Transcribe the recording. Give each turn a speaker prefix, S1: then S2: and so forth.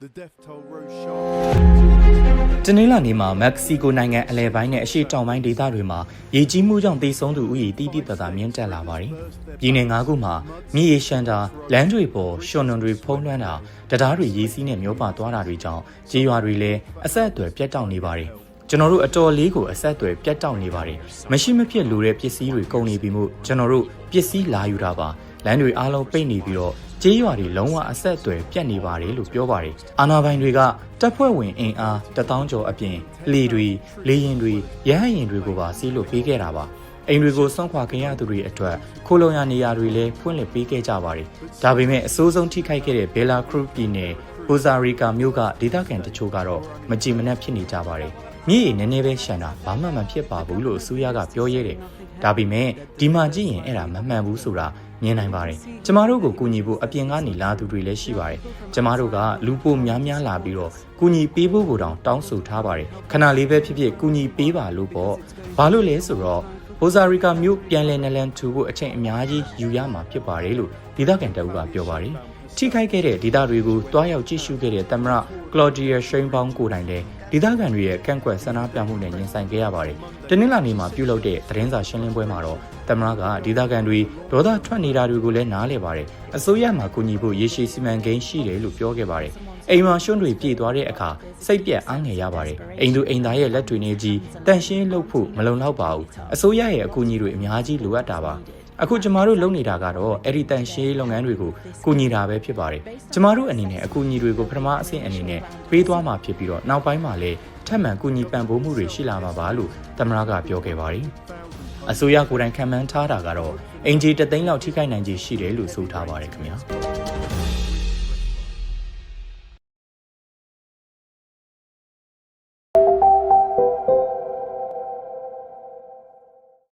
S1: death toll rose sharply.
S2: တနင်္လာနေ့မှာမက္ကဆီကိုနိုင်ငံအလဲပိုင်းနဲ့အရှေ့တောင်ပိုင်းဒေသတွေမှာရေကြီးမှုကြောင့်သေဆုံးသူဦးရေတိတိတသာမြင့်တက်လာပါတယ်။ပြည်နယ်၅ခုမှာမြေရေရှမ်းတာလမ်းတွေပေါ်ရှွန်နွန်တွေဖုံးလွှမ်းတာတရားတွေရေစီးနဲ့မျောပါသွားတာတွေကြောင့်ကြေးရွာတွေလည်းအဆက်အသွယ်ပြတ်တောက်နေပါတယ်။ကျွန်တော်တို့အတော်လေးကိုအဆက်အသွယ်ပြတ်တောက်နေပါတယ်။မရှိမဖြစ်လိုတဲ့ပစ္စည်းတွေကုန်နေပြီမို့ကျွန်တော်တို့ပစ္စည်းလာယူတာပါ။လမ်းတွေအားလုံးပိတ်နေပြီးတော့ ကျေးရွာတွေလုံးဝအဆက်အသွယ်ပြတ်နေပါတယ်လို့ပြောပါတယ်။အာနာပိုင်တွေကတပ်ဖွဲ့ဝင်အင်အားတထောင်ကျော်အပြင်လေတွေလေရင်တွေရဟတ်ရင်တွေကိုပါစီးလို့ပေးခဲ့တာပါ။အိမ်တွေကိုစောင့်ခွာခင်ရသူတွေအတွက်ခိုလုံရနေရာတွေလည်းဖွင့်လှစ်ပေးခဲ့ကြပါတယ်။ဒါပေမဲ့အဆိုးဆုံးထိခိုက်ခဲ့တဲ့ဘယ်လာခရုပြည်နယ် ပိုဇာရီကာမြို့ကဒေသခံတချို့ကတော့မကြည်မနှက်ဖြစ်နေကြပါတယ်။မြေကြီးနည်းနည်းပဲရှန်တာဘာမှမဖြစ်ပါဘူးလို့အစိုးရကပြောရဲတယ်။ဒါပေမဲ့ဒီမှာကြည့်ရင်အဲ့ဒါမမှန်ဘူးဆိုတာမြင်နိုင်ပါတယ်။ကျမတို့ကိုကူညီဖို့အပြင်ကနေလာသူတွေလည်းရှိပါတယ်။ကျမတို့ကလူပိုများများလာပြီးတော့ကူညီပေးဖို့ကိုတောင်တောင်းဆိုထားပါတယ်။ခဏလေးပဲဖြစ်ဖြစ်ကူညီပေးပါလို့ပေါ့။ဘာလို့လဲဆိုတော့ ဘိုဇာရီကာမြို့ပြန်လည်နလန်ထူဖို့အချိန်အများကြီးယူရမှာဖြစ်ပါတယ်လို့ဒေသခံတအုပ်ကပြောပါတယ်။ထိခိုက်ခဲ့တဲ့ဒေသတွေကိုတွားရောက်ကြည့်ရှုခဲ့တဲ့သမ္မတကလော်ဒီယာရှိန်ပေါင်းကိုတိုင်လည်းဒေသခံတွေရဲ့ကန့်ကွက်ဆန္ဒပြမှုနဲ့ရင်ဆိုင်ခဲ့ရပါတယ်။တနင်္လာနေ့မှာပြုလုပ်တဲ့သတင်းစာရှင်းလင်းပွဲမှာတော့သမ္မတကဒေသခံတွေဒေါသထွက်နေတာတွေကိုလည်းနားလည်ပါတယ်။အစိုးရမှာကူညီဖို့ရေရှည်စီမံကိန်းရှိတယ်လို့ပြောခဲ့ပါတယ်။ အိမ်မှာရှွန့်တွေပြေသွားတဲ့အခါစိတ်ပြက်အားငယ်ရပါတယ်။အိမ်သူအိမ်သားရဲ့လက်တွေနဲ့ကြီးတန်ရှင်းလုပ်ဖို့မလုံလောက်ပါဘူး။အစိုးရရဲ့အကူအညီတွေအများကြီးလိုအပ်တာပါ။အခုကျမတို့လုပ်နေတာကတော့အဲ့ဒီတန်ရှင်းလုပ်ငန်းတွေကိုကူညီတာပဲဖြစ်ပါတယ်။ကျမတို့အနေနဲ့အကူအညီတွေကိုပထမအဆင့်အနေနဲ့ပေးသွားမှာဖြစ်ပြီးတော့နောက်ပိုင်းမှာလည်းထပ်မံကူညီပံ့ပိုးမှုတွေရှိလာမှာပါလို့သမ္မတကပြောခဲ့ပါတယ်။အစိုးရကိုယ်တိုင်ခံမှန်းထားတာကတော့အင်ဂျီတသိန်းလောက်ထိခိုက်နိုင်ခြေရှိတယ်လို့ဆိုထားပါတယ်ခင်ဗျာ။